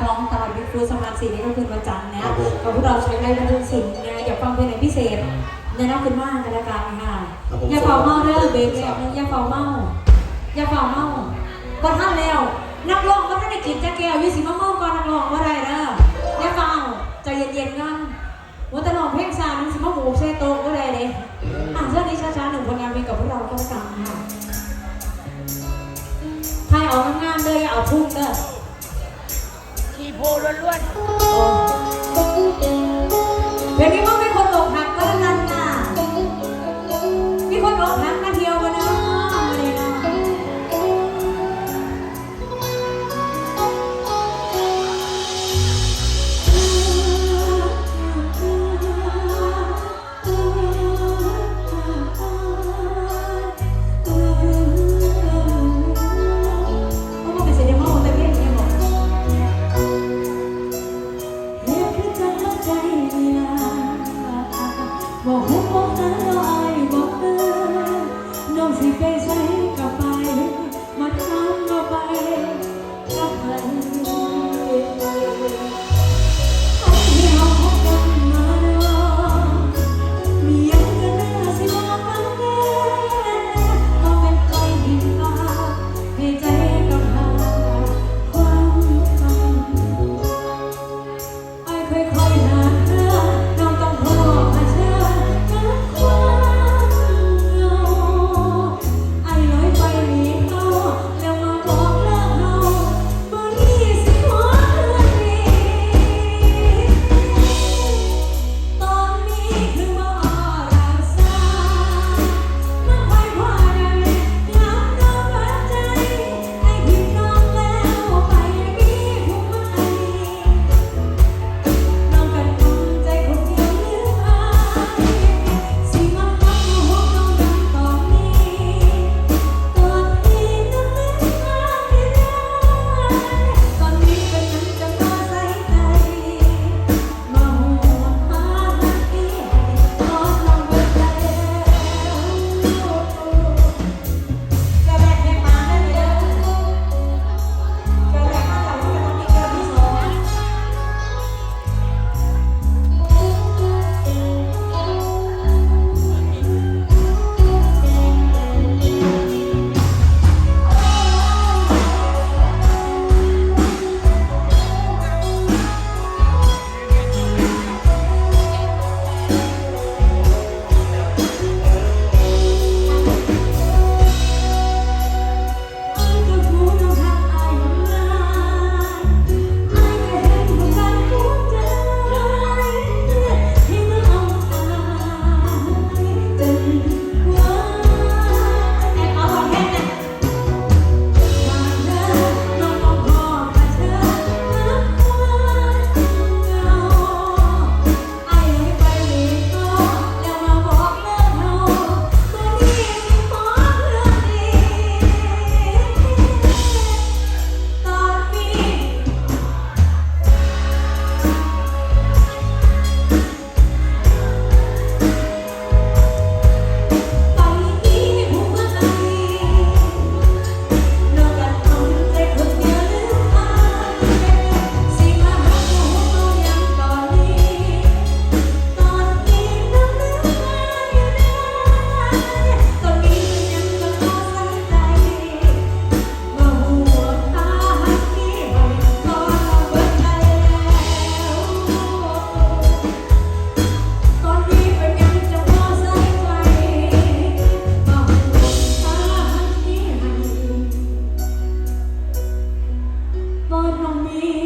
คลองตลอดยุคครูสมาสีนี้ก็คือประจันนะรับพวกเราใช้ได้กันทุกสิ่งนะอย่าฟังเพลงไหนพิเศษเนื้อนักขึ้นมากกันละกันค่ะอย่าเฝ้าเมาเด้อเบรกแบงอย่าเฝ้าเมาอย่าเฝ้าเมาก็ท่านแล้วนักร้องก็ท่านในกินจะแก้วยี่สิบมเมาก่อนนักร้องว่าไรเด้ออย่าเฝ้าใจเย็นๆกันวัตลอดเพลงซามันสิมาหูเซโตก็ได้เลยอะเรื่องนี้ช้าๆหนึ่งผลงานเพลงกับพวกเราก็สั่งค่ะใครเอกง่ายๆเลยเอาพุ่งเด้อ โพล้วนๆ quick home. on me.